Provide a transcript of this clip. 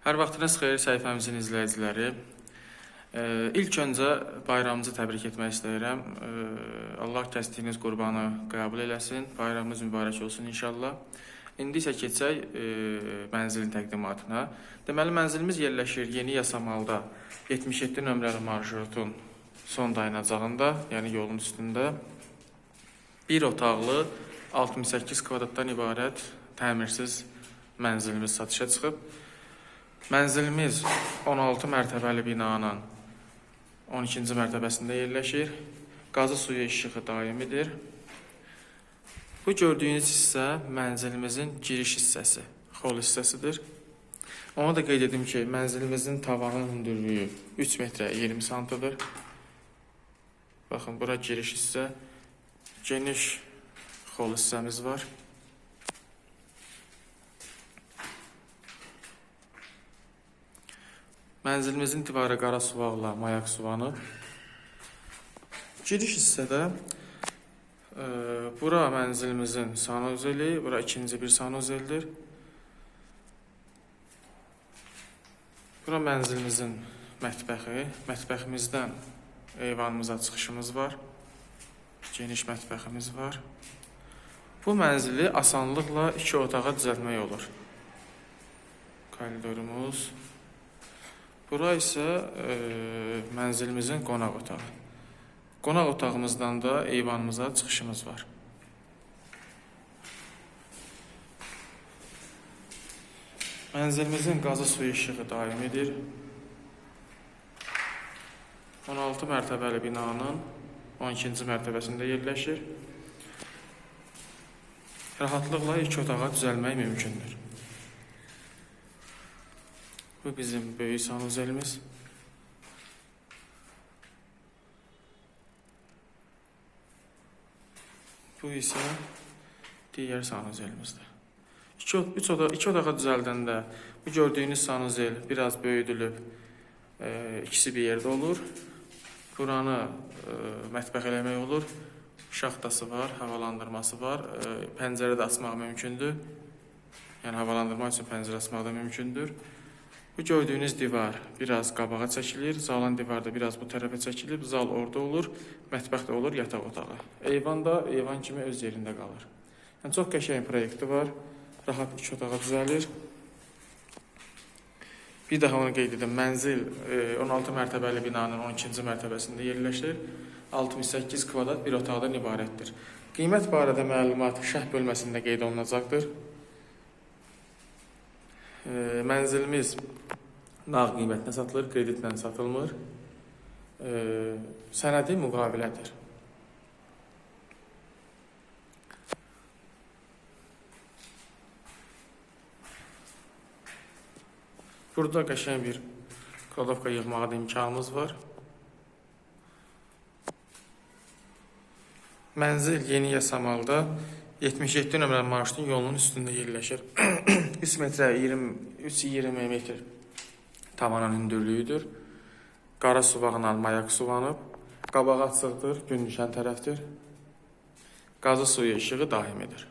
Hər vaxtınız xeyir səhifəmizin izləyiciləri. Ee, ilk öncə bayramınızı təbrik etmək istəyirəm. Ee, Allah kəsdiyiniz qurbanı qəbul eləsin. Bayramınız mübarək olsun inşallah. İndi isə keçək e, mənzilin təqdimatına. Deməli mənzilimiz yerləşir Yeni Yasamalda 77 nömrəli marşrutun son dayanacağında, yəni yolun üstündə. Bir otaqlı 68 kvadratdan ibarət təmirsiz mənzilimiz satışa çıxıb. Mənzilimiz 16 mərtəbəli binanın 12-ci mərtəbəsində yerləşir. Qazı suyu işığı daimidir. Bu gördüyünüz hissə mənzilimizin giriş hissəsi, xol hissəsidir. Ona da qeyd edim ki, mənzilimizin tavanın hündürlüyü 3 metrə 20 santıdır. Baxın, bura giriş hissə, geniş xol hissəmiz var. Mənzilimizin divarı qara suvaqla mayak suvanıb. Giriş hissədə e, bura mənzilimizin sanuzeli, bura ikinci bir sanuzeldir. Bura mənzilimizin mətbəxi. Mətbəximizdən eyvanımıza çıxışımız var. Geniş mətbəximiz var. Bu mənzili asanlıqla iki otağa düzəltmək olur. Koridorumuz. Bura isə e, mənzilimizin qonaq otağı. Qonaq otağımızdan da eyvanımıza çıxışımız var. Mənzilimizin qazı suyu işığı daimidir. 16 mərtəbəli binanın 12-ci mərtəbəsində yerləşir. Rahatlıqla iki otağa düzəlmək mümkündür. Bu bizim böyük sanuzelimiz. Bu isə digər sanuzelimizdir. İki, üç oda, iki otağa düzəldəndə bu gördüyünüz sanuzel biraz böyüdülüb, e, ikisi bir yerdə olur. Buranı e, mətbəx eləmək olur. Şaxtası var, havalandırması var. E, pəncərə də açmaq mümkündür. Yəni havalandırmaq üçün pəncərə açmaq da mümkündür. Bu gördüyünüz divar biraz qabağa çəkilir, zalın divarı da biraz bu tərəfə çəkilib, zal orada olur, mətbəx də olur, yataq otağı. Eyvan da eyvan kimi öz yerində qalır. Yəni çox qəşəng proyekti var. Rahat iki otağa düzəlir. Bir daha onu qeyd edim. Mənzil e, 16 mərtəbəli binanın 12-ci mərtəbəsində yerləşir. 68 kvadrat bir otaqdan ibarətdir. Qiymət barədə məlumat şərh bölməsində qeyd olunacaqdır. E, mənzilimiz nağd qiymətinə satılır, kreditlə satılmır. E, sənədi müqavilədir. Burada qəşəng bir kladovka yığmağa da imkanımız var. Mənzil Yeni Yasamalda 77 nömrəli marşrutun yolunun üstündə yerləşir. 3 metrə 20 3-20 metr tavanın hündürlüyüdür. Qara suvaqla mayak suvanıb. Qabağı açıqdır, gün düşən tərəfdir. Qazı suyu işığı daimidir.